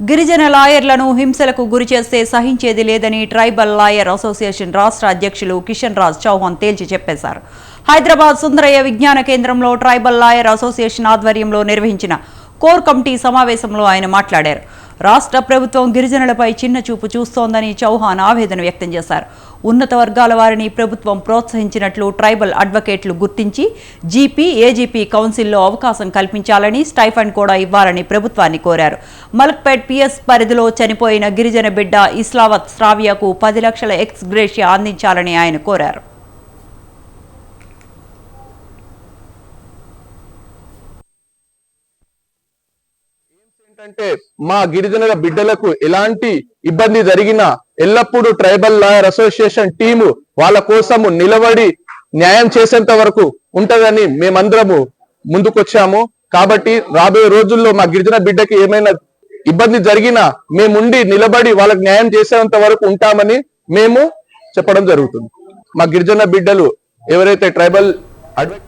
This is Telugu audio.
గిరిజన లాయర్లను హింసలకు గురి చేస్తే సహించేది లేదని ట్రైబల్ లాయర్ అసోసియేషన్ రాష్ట్ర అధ్యక్షులు కిషన్ రాజ్ చౌహాన్ తేల్చి చెప్పేశారు. హైదరాబాద్ సుందరయ్య విజ్ఞాన కేంద్రంలో ట్రైబల్ లాయర్ అసోసియేషన్ ఆధ్వర్యంలో నిర్వహించిన కోర్ కమిటీ సమావేశంలో ఆయన మాట్లాడారు. రాష్ట్ర ప్రభుత్వం గిరిజనులపై చిన్న చూపు చూస్తోందని చౌహాన్ ఆవేదన వ్యక్తం చేశారు. ఉన్నత వర్గాల వారిని ప్రభుత్వం ప్రోత్సహించినట్లు ట్రైబల్ అడ్వకేట్లు గుర్తించి జీపీ ఏజీపీ కౌన్సిల్లో అవకాశం కల్పించాలని స్టైఫండ్ కూడా ఇవ్వాలని ప్రభుత్వాన్ని కోరారు. మలక్పేట్ పిఎస్ పరిధిలో చనిపోయిన గిరిజన బిడ్డ ఇస్లావత్ శ్రావ్యకు పది లక్షల ఎక్స్ గ్రేషియా అందించాలని ఆయన కోరారు. ఏంటంటే మా గిరిజనుల బిడ్డలకు ఎలాంటి ఇబ్బంది జరిగినా ఎల్లప్పుడూ ట్రైబల్ లాయర్ అసోసియేషన్ టీము వాళ్ళ కోసము నిలబడి న్యాయం చేసేంత వరకు ఉంటదని మేమందరము ముందుకొచ్చాము. కాబట్టి రాబోయే రోజుల్లో మా గిరిజన బిడ్డకి ఏమైనా ఇబ్బంది జరిగినా మేముండి నిలబడి వాళ్ళకి న్యాయం చేసేంత వరకు ఉంటామని మేము చెప్పడం జరుగుతుంది. మా గిరిజన బిడ్డలు ఎవరైతే ట్రైబల్ అడ్వకేట్